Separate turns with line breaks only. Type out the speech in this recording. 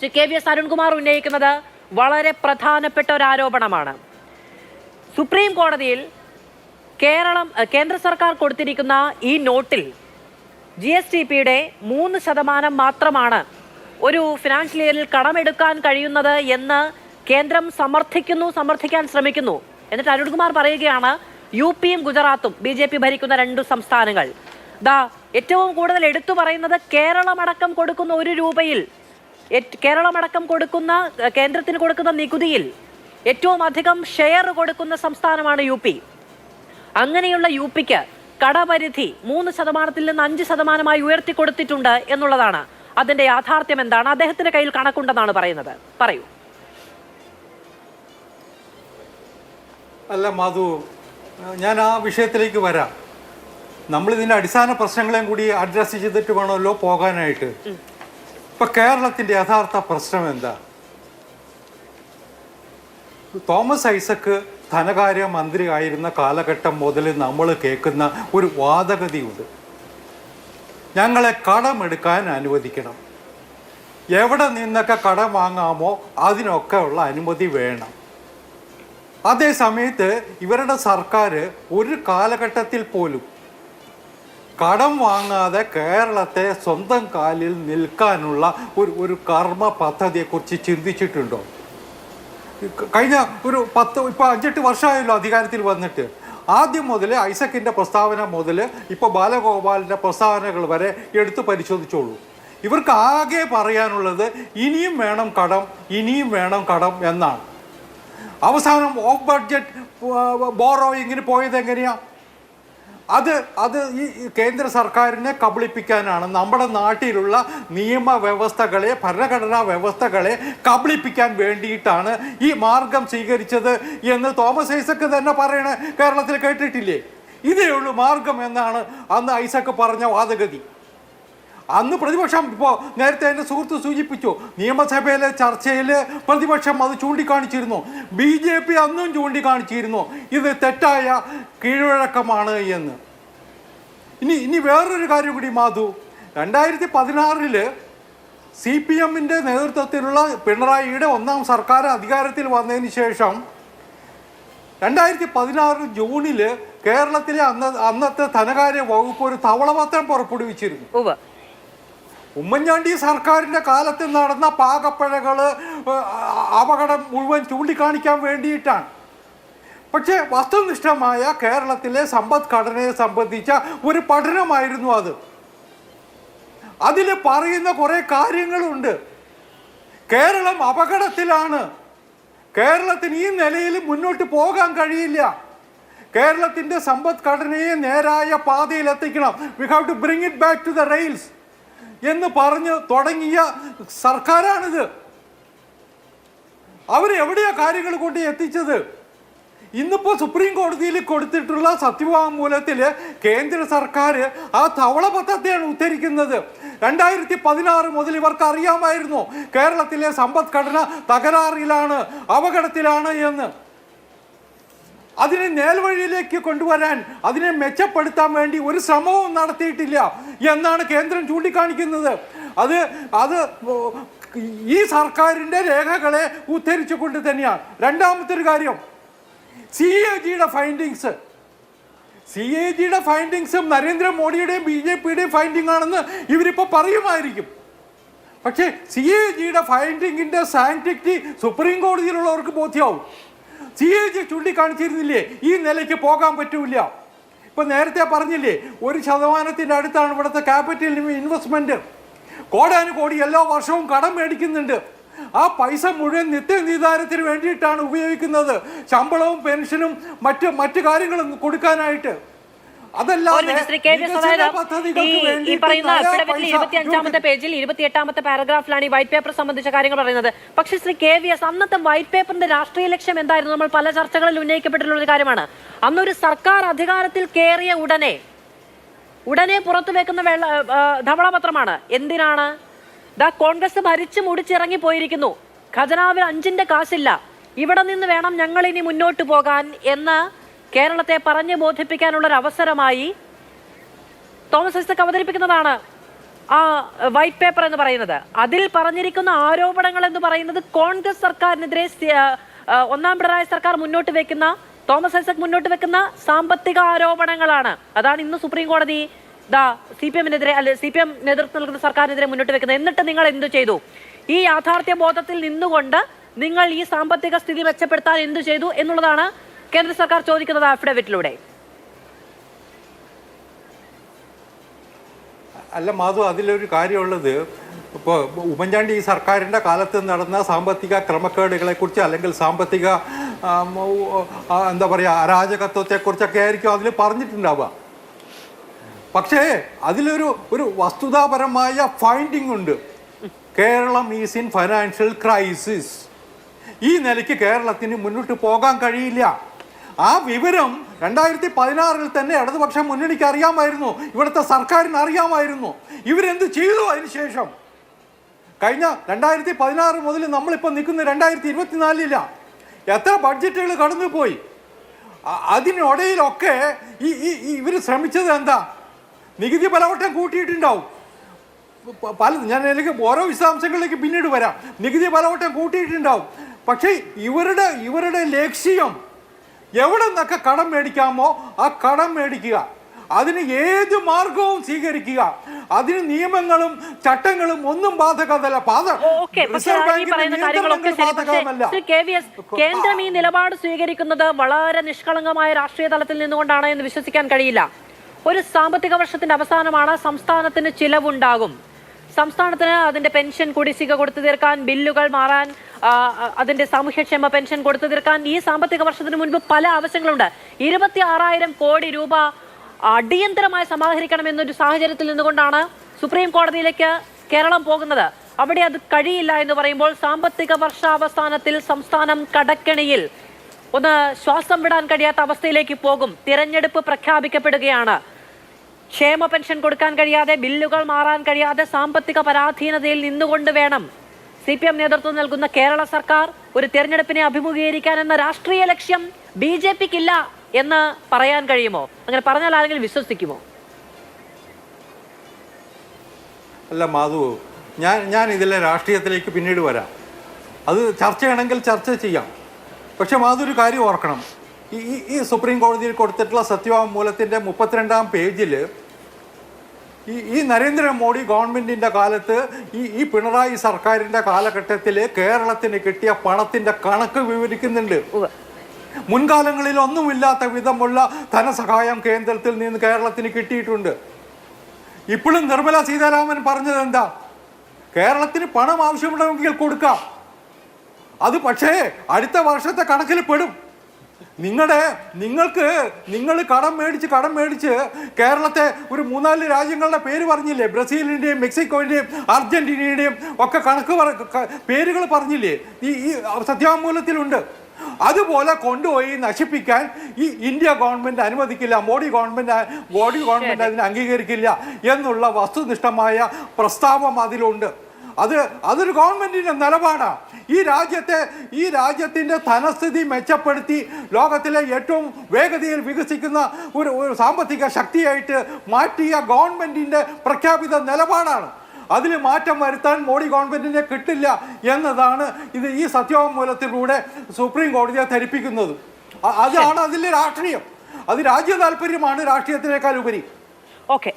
Shri K V S Arunkumar ഉന്നയിക്കുന്നത് വളരെ പ്രധാനപ്പെട്ട ഒരു ആരോപണമാണ്. സുപ്രീം കോടതിയിൽ കേരളം കേന്ദ്ര സർക്കാർ കൊടുത്തിരിക്കുന്ന ഈ നോട്ടിൽ ജി എസ് ടി പിയുടെ മൂന്ന് ശതമാനം മാത്രമാണ് ഒരു ഫിനാൻഷ്യൽ ഇയറിൽ കടമെടുക്കാൻ കഴിയുന്നത് എന്ന് കേന്ദ്രം സമർത്ഥിക്കുന്നു സമർത്ഥിക്കാൻ ശ്രമിക്കുന്നു. എന്നിട്ട് അരുൺകുമാർ പറയുകയാണ് യു പിയും ഗുജറാത്തും ബി ജെ പി ഭരിക്കുന്ന രണ്ടു സംസ്ഥാനങ്ങൾ. ദാ ഏറ്റവും കൂടുതൽ എടുത്തു പറയുന്നത് കേരളമടക്കം കൊടുക്കുന്ന ഒരു രൂപയിൽ കേരളമടക്കം കൊടുക്കുന്ന കേന്ദ്രത്തിന് കൊടുക്കുന്ന നികുതിയിൽ ഏറ്റവും അധികം ഷെയർ കൊടുക്കുന്ന സംസ്ഥാനമാണ് യു പി. അങ്ങനെയുള്ള യു പിക്ക് കടപരിധി മൂന്ന് ശതമാനത്തിൽ നിന്ന് അഞ്ച് ശതമാനമായി ഉയർത്തി കൊടുത്തിട്ടുണ്ട് എന്നുള്ളതാണ് അതിന്റെ യാഥാർത്ഥ്യം എന്താണ്? അദ്ദേഹത്തിന്റെ കയ്യിൽ കണക്കുണ്ടെന്നാണ് പറയുന്നത്. പറയൂ.
അല്ല മാധു ഞാൻ ആ വിഷയത്തിലേക്ക് വരാം. നമ്മൾ ഇതിന്റെ അടിസ്ഥാന പ്രശ്നങ്ങളെയും കൂടി അഡ്രസ് ചെയ്തിട്ട് വേണമല്ലോ പോകാനായിട്ട്. ഇപ്പൊ കേരളത്തിന്റെ യഥാർത്ഥ പ്രശ്നം എന്താ? തോമസ് ഐസക്ക് ധനകാര്യ മന്ത്രി ആയിരുന്ന കാലഘട്ടം മുതൽ നമ്മൾ കേൾക്കുന്ന ഒരു വാദഗതിയുണ്ട്. ഞങ്ങളെ കടമെടുക്കാൻ അനുവദിക്കണം. എവിടെ നിന്നൊക്കെ കടം വാങ്ങാമോ അതിനൊക്കെ ഉള്ള അനുമതി വേണം. അതേ സമയത്ത് ഇവരുടെ സർക്കാർ ഒരു കാലഘട്ടത്തിൽ പോലും കടം വാങ്ങാതെ കേരളത്തെ സ്വന്തം കാലിൽ നിൽക്കാനുള്ള ഒരു ഒരു കർമ്മ പദ്ധതിയെക്കുറിച്ച് ചിന്തിച്ചിട്ടുണ്ടോ? കഴിഞ്ഞ ഒരു പത്ത് ഇപ്പോൾ അഞ്ചെട്ട് വർഷമായല്ലോ അധികാരത്തിൽ വന്നിട്ട്. ആദ്യം മുതൽ ഐസക്കിന്റെ പ്രസ്താവന മുതൽ ഇപ്പോൾ ബാലഗോപാലിന്റെ പ്രസ്താവനകൾ വരെ എടുത്തു പരിശോധിച്ചോളൂ. ഇവർക്ക് ആകെ പറയാനുള്ളത് ഇനിയും വേണം കടം ഇനിയും വേണം കടം എന്നാണ്. അവസാനം ഓഫ് ബഡ്ജറ്റ് ബോറോയിങ്ങിന് പോയത് എങ്ങനെയാ? അത് അത് ഈ കേന്ദ്ര സർക്കാരിനെ കബളിപ്പിക്കാനാണ് നമ്മുടെ നാട്ടിലുള്ള നിയമവ്യവസ്ഥകളെ ഭരണഘടനാ വ്യവസ്ഥകളെ കബളിപ്പിക്കാൻ വേണ്ടിയിട്ടാണ് ഈ മാർഗം സ്വീകരിച്ചത് എന്ന് തോമസ് ഐസക്ക് തന്നെ പറയണ കേരളത്തിൽ കേട്ടിട്ടില്ലേ? ഇതേ ഉള്ളൂ മാർഗം എന്നാണ് അന്ന് ഐസക്ക് പറഞ്ഞ വാദഗതി. അന്ന് പ്രതിപക്ഷം ഇപ്പോൾ നേരത്തെ എന്റെ സുഹൃത്ത് സൂചിപ്പിച്ചു. നിയമസഭയിലെ ചർച്ചയിൽ പ്രതിപക്ഷം അത് ചൂണ്ടിക്കാണിച്ചിരുന്നു. ബി ജെ പി അന്നും ചൂണ്ടിക്കാണിച്ചിരുന്നു. ഇത് തെറ്റായ കീഴ്വഴക്കമാണ് എന്ന്. ഇനി ഇനി വേറൊരു കാര്യം കൂടി മാധു. രണ്ടായിരത്തി പതിനാറിൽ സി പി എമ്മിന്റെ നേതൃത്വത്തിലുള്ള പിണറായിയുടെ ഒന്നാം സർക്കാർ അധികാരത്തിൽ വന്നതിന് ശേഷം രണ്ടായിരത്തി പതിനാറ് ജൂണിൽ കേരളത്തിലെ അന്ന അന്നത്തെ ധനകാര്യ വകുപ്പ് ഒരു തവളപത്രം പുറപ്പെടുവിച്ചിരുന്നു. ഉമ്മൻചാണ്ടി സർക്കാരിന്റെ കാലത്ത് നടന്ന പാകപ്പഴകൾ അപകടം മുഴുവൻ ചൂണ്ടിക്കാണിക്കാൻ വേണ്ടിയിട്ടാണ്. പക്ഷേ വസ്തുനിഷ്ഠമായ കേരളത്തിലെ സമ്പദ്ഘടനയെ സംബന്ധിച്ച ഒരു പഠനമായിരുന്നു അത്. അതിൽ പറയുന്ന കുറേ കാര്യങ്ങളുണ്ട്. കേരളം അപകടത്തിലാണ്. കേരളത്തിന് ഈ നിലയിൽ മുന്നോട്ട് പോകാൻ കഴിയില്ല. കേരളത്തിന്റെ സമ്പദ്ഘടനയെ നേരായ പാതയിൽ എത്തിക്കണം we have to bring it back to the rails എന്ന് പറഞ്ഞ് തുടങ്ങിയ സർക്കാരാണിത്. അവരെവിടെയാ കാര്യങ്ങൾ കൊണ്ട് എത്തിച്ചത്? ഇന്നിപ്പോ സുപ്രീം കോടതിയിൽ കൊടുത്തിട്ടുള്ള സത്യവാങ്മൂലത്തിൽ കേന്ദ്ര സർക്കാർ ആ തവളപത്രത്തെയാണ് ഉദ്ധരിക്കുന്നത്. രണ്ടായിരത്തി പതിനാറ് മുതൽ ഇവർക്ക് അറിയാമായിരുന്നു കേരളത്തിലെ സമ്പദ്ഘടന തകരാറിലാണ് അപകടത്തിലാണ് എന്ന്. അതിനെ നേൽവഴിയിലേക്ക് കൊണ്ടുവരാൻ അതിനെ മെച്ചപ്പെടുത്താൻ വേണ്ടി ഒരു ശ്രമവും നടത്തിയിട്ടില്ല എന്നാണ് കേന്ദ്രം ചൂണ്ടിക്കാണിക്കുന്നത്. അത് അത് ഈ സർക്കാരിന്റെ രേഖകളെ ഉദ്ധരിച്ചുകൊണ്ട് തന്നെയാണ്. രണ്ടാമത്തെ ഒരു കാര്യം സി എ ജിയുടെ ഫൈൻഡിങ്സ് സി എ ജിയുടെ ഫൈൻഡിങ്സും നരേന്ദ്രമോദിയുടെയും ബി ജെ പിയുടെയും ഫൈൻഡിങ് ആണെന്ന് ഇവരിപ്പോൾ പറയുമായിരിക്കും. പക്ഷേ സി എ ജിയുടെ ഫൈൻഡിങ്ങിന്റെ സാങ്ക്ടിറ്റി സുപ്രീം കോടതിയിലുള്ളവർക്ക് ബോധ്യമാവും സി എ ജി ചൂണ്ടിക്കാണിച്ചിരുന്നില്ലേ? ഈ നിലയ്ക്ക് പോകാൻ പറ്റൂല ഇപ്പൊ നേരത്തെ പറഞ്ഞില്ലേ ഒരു ശതമാനത്തിന്റെ അടുത്താണ് ഇവിടുത്തെ ക്യാപിറ്റൽ ഇൻവെസ്റ്റ്മെന്റ് കോടാനുകോടി എല്ലാ വർഷവും കടം മേടിക്കുന്നുണ്ട്. ആ പൈസ മുഴുവൻ നിത്യനിധാരത്തിന് വേണ്ടിയിട്ടാണ് ഉപയോഗിക്കുന്നത്. ശമ്പളവും പെൻഷനും മറ്റ് മറ്റു കാര്യങ്ങളും കൊടുക്കാനായിട്ട്.
ഈ- പറയുന്ന അഫിഡവിറ്റിൽ ഇരുപത്തി അഞ്ചാമത്തെ പേജിൽ ഇരുപത്തി എട്ടാമത്തെ പാരഗ്രാഫിലാണ് ഈ വൈറ്റ് പേപ്പർ സംബന്ധിച്ച കാര്യങ്ങൾ പറയുന്നത്. പക്ഷെ ശ്രീ കെ വി എസ് അന്നത്തെ വൈറ്റ് പേപ്പറിന്റെ രാഷ്ട്രീയ ലക്ഷ്യം എന്തായിരുന്നു? നമ്മൾ പല ചർച്ചകളിൽ ഉന്നയിക്കപ്പെട്ടിട്ടുള്ള ഒരു കാര്യമാണ്. അന്നൊരു സർക്കാർ അധികാരത്തിൽ കയറിയ ഉടനെ ഉടനെ പുറത്തു വെക്കുന്ന വെള്ള ധവളപത്രമാണ്. എന്തിനാണ്? ദാ കോൺഗ്രസ് ഭരിച്ചു മുടിച്ചിറങ്ങി പോയിരിക്കുന്നു. ഖജനാവിൽ അഞ്ചിന്റെ കാശില്ല. ഇവിടെ നിന്ന് വേണം ഞങ്ങൾ ഇനി മുന്നോട്ട് പോകാൻ എന്ന് കേരളത്തെ പറഞ്ഞു ബോധിപ്പിക്കാനുള്ള ഒരു അവസരമായി തോമസ് ഐസക് അവതരിപ്പിക്കുന്നതാണ് ആ വൈറ്റ് പേപ്പർ എന്ന് പറയുന്നത്. അതിൽ പറഞ്ഞിരിക്കുന്ന ആരോപണങ്ങൾ എന്ന് പറയുന്നത് കോൺഗ്രസ് സർക്കാരിനെതിരെ ഒന്നാം പിണറായി സർക്കാർ മുന്നോട്ട് വെക്കുന്ന തോമസ് ഐസക് മുന്നോട്ട് വെക്കുന്ന സാമ്പത്തിക ആരോപണങ്ങളാണ്. അതാണ് ഇന്ന് സുപ്രീം കോടതി ദാ സി പി എമ്മിനെതിരെ അല്ലെ സി പി എം നേതൃത്വം നൽകുന്ന സർക്കാരിനെതിരെ മുന്നോട്ട് വെക്കുന്നത്. എന്നിട്ട് നിങ്ങൾ എന്തു ചെയ്തു? ഈ യാഥാർത്ഥ്യ ബോധത്തിൽ നിന്നുകൊണ്ട് നിങ്ങൾ ഈ സാമ്പത്തിക സ്ഥിതി മെച്ചപ്പെടുത്താൻ എന്തു ചെയ്തു എന്നുള്ളതാണ് കേന്ദ്ര സർക്കാർ ചോദിക്കുന്നത് അഫിഡവിറ്റിലൂടെ
അല്ല മാധു അതിലൊരു കാര്യമുള്ളത് ഇപ്പോൾ ഉമ്മൻചാണ്ടി ഈ സർക്കാരിന്റെ കാലത്ത് നടന്ന സാമ്പത്തിക ക്രമക്കേടുകളെ കുറിച്ച് അല്ലെങ്കിൽ സാമ്പത്തിക എന്താ പറയുക അരാജകത്വത്തെക്കുറിച്ചൊക്കെ ആയിരിക്കും അതിൽ പറഞ്ഞിട്ടുണ്ടാവുക. പക്ഷേ അതിലൊരു ഒരു വസ്തുതാപരമായ ഫൈൻഡിങ് ഉണ്ട്. Keralam is in financial crisis ഈ നിലയ്ക്ക് കേരളത്തിന് മുന്നോട്ട് പോകാൻ കഴിയില്ല. ആ വിവരം രണ്ടായിരത്തി പതിനാറിൽ തന്നെ ഇടതുപക്ഷ മുന്നണിക്ക് അറിയാമായിരുന്നു. ഇവിടുത്തെ സർക്കാരിന് അറിയാമായിരുന്നു. ഇവരെന്ത് ചെയ്തു അതിനുശേഷം? കഴിഞ്ഞ രണ്ടായിരത്തി പതിനാറ് മുതൽ നമ്മളിപ്പോൾ നിൽക്കുന്ന രണ്ടായിരത്തി ഇരുപത്തിനാലില്ല എത്ര ബഡ്ജറ്റുകൾ കടന്നുപോയി. അതിനിടയിലൊക്കെ ഈ ഈ ഇവർ ശ്രമിച്ചത് എന്താ? നികുതി പലവട്ടം കൂട്ടിയിട്ടുണ്ടാവും. പല ഞാൻ എനിക്ക് ഓരോ വിശദാംശങ്ങളിലേക്ക് പിന്നീട് വരാം. നികുതി പലവട്ടം കൂട്ടിയിട്ടുണ്ടാവും. പക്ഷേ ഇവരുടെ ഇവരുടെ ലക്ഷ്യം എവിടെ നിന്നൊക്കെ കടം മേടിക്കാമോ ആ കടം മേടിക്കുക. അതിന് ഏത് മാർഗവും സ്വീകരിക്കുക. അതിന് നിയമങ്ങളും ചട്ടങ്ങളും ഒന്നും ബാധകമല്ല.
കേന്ദ്രം ഈ നിലപാട് സ്വീകരിക്കുന്നത് വളരെ നിഷ്കളങ്കമായ രാഷ്ട്രീയ തലത്തിൽ നിന്നുകൊണ്ടാണ് എന്ന് വിശ്വസിക്കാൻ കഴിയില്ല. ഒരു സാമ്പത്തിക വർഷത്തിന്റെ അവസാനമാണ് സംസ്ഥാനത്തിന് ചിലവുണ്ടാകും. സംസ്ഥാനത്തിന് അതിന്റെ പെൻഷൻ കുടിശ്ശിക കൊടുത്തു തീർക്കാൻ ബില്ലുകൾ മാറാൻ അതിന്റെ സാമൂഹ്യക്ഷേമ പെൻഷൻ കൊടുത്തു തീർക്കാൻ ഈ സാമ്പത്തിക വർഷത്തിന് മുൻപ് പല ആവശ്യങ്ങളുണ്ട്. ഇരുപത്തി ആറായിരം കോടി രൂപ അടിയന്തരമായി സമാഹരിക്കണം എന്നൊരു സാഹചര്യത്തിൽ നിന്നുകൊണ്ടാണ് സുപ്രീം കോടതിയിലേക്ക് കേരളം പോകുന്നത്. അവിടെ അത് കഴിയില്ല എന്ന് പറയുമ്പോൾ സാമ്പത്തിക വർഷാവസാനത്തിൽ സംസ്ഥാനം കടക്കെണിയിൽ ഒന്ന് ശ്വാസം വിടാൻ കഴിയാത്ത അവസ്ഥയിലേക്ക് പോകും. തിരഞ്ഞെടുപ്പ് പ്രഖ്യാപിക്കപ്പെടുകയാണ്. ക്ഷേമ പെൻഷൻ കൊടുക്കാൻ കഴിയാതെ ബില്ലുകൾ മാറാൻ കഴിയാതെ സാമ്പത്തിക പരാധീനതയിൽ നിന്നുകൊണ്ട് വേണം സി പി എം നേതൃത്വം നൽകുന്ന കേരള സർക്കാർ ഒരു തെരഞ്ഞെടുപ്പിനെ അഭിമുഖീകരിക്കാൻ എന്ന രാഷ്ട്രീയ ലക്ഷ്യം ബി ജെ പിക്കില്ല എന്ന് പറയാൻ കഴിയുമോ? അങ്ങനെ പറഞ്ഞാൽ ആരെങ്കിലും വിശ്വസിക്കുമോ?
അല്ല മാധു ഞാൻ ഞാൻ ഇതിലെ രാഷ്ട്രീയത്തിലേക്ക് പിന്നീട് വരാം. അത് ചർച്ചയാണെങ്കിൽ ചർച്ച ചെയ്യാം. പക്ഷെ മാധു ഒരു കാര്യം ഓർക്കണം. ഈ ഈ- സുപ്രീം കോടതിയിൽ കൊടുത്തിട്ടുള്ള സത്യവാങ്മൂലത്തിന്റെ മുപ്പത്തിരണ്ടാം പേജിൽ ഈ ഈ നരേന്ദ്രമോദി ഗവൺമെന്റിന്റെ കാലത്ത് ഈ ഈ പിണറായി സർക്കാരിന്റെ കാലഘട്ടത്തിൽ കേരളത്തിന് കിട്ടിയ പണത്തിന്റെ കണക്ക് വിവരിക്കുന്നുണ്ട്. മുൻകാലങ്ങളിൽ ഒന്നുമില്ലാത്ത വിധമുള്ള ധനസഹായം കേന്ദ്രത്തിൽ നിന്ന് കേരളത്തിന് കിട്ടിയിട്ടുണ്ട്. ഇപ്പോഴും നിർമ്മല സീതാരാമൻ പറഞ്ഞത് എന്താ? കേരളത്തിന് പണം ആവശ്യമുണ്ടെങ്കിൽ കൊടുക്കാം. അത് പക്ഷേ അടുത്ത വർഷത്തെ കണക്കിൽ പെടും. നിങ്ങളുടെ നിങ്ങൾക്ക് നിങ്ങൾ കടം മേടിച്ച് കടം മേടിച്ച് കേരളത്തെ ഒരു മൂന്നാൽ രാജ്യങ്ങളുടെ പേര് പറഞ്ഞില്ലേ? ബ്രസീലിന്റെയും മെക്സിക്കോന്റെയും അർജന്റീനയുടെയും ഒക്കെ കണക്ക് പറ പേരുകൾ പറഞ്ഞില്ലേ? ഈ ഈ സത്യാമൂലത്തിലുണ്ട്. അതുപോലെ കൊണ്ടുപോയി നശിപ്പിക്കാൻ ഈ ഇന്ത്യ ഗവൺമെന്റ് അനുവദിക്കില്ല മോഡി ഗവൺമെന്റ് മോഡി ഗവൺമെന്റ് അതിനെ അംഗീകരിക്കില്ല എന്നുള്ള വസ്തുനിഷ്ഠമായ പ്രസ്താവം അതിലുണ്ട്. അത് അതൊരു ഗവൺമെന്റിന്റെ നിലപാടാണ് ഈ രാജ്യത്തെ ഈ രാജ്യത്തിന്റെ ധനസ്ഥിതി മെച്ചപ്പെടുത്തി ലോകത്തിലെ ഏറ്റവും വേഗതയിൽ വികസിക്കുന്ന ഒരു ഒരു സാമ്പത്തിക ശക്തിയായിട്ട് മാറ്റിയ ഗവൺമെന്റിന്റെ പ്രഖ്യാപിത നിലപാടാണ്. അതിൽ മാറ്റം വരുത്താൻ മോഡി ഗവൺമെന്റിനെ കിട്ടില്ല എന്നതാണ് ഇത് ഈ സത്യവാങ്മൂലത്തിലൂടെ സുപ്രീം കോടതിയെ ധരിപ്പിക്കുന്നത്. അതാണ് അതിലെ രാഷ്ട്രീയം. അത് രാജ്യ താല്പര്യമാണ് രാഷ്ട്രീയത്തിനേക്കാൾ ഉപരി
ഓക്കെ.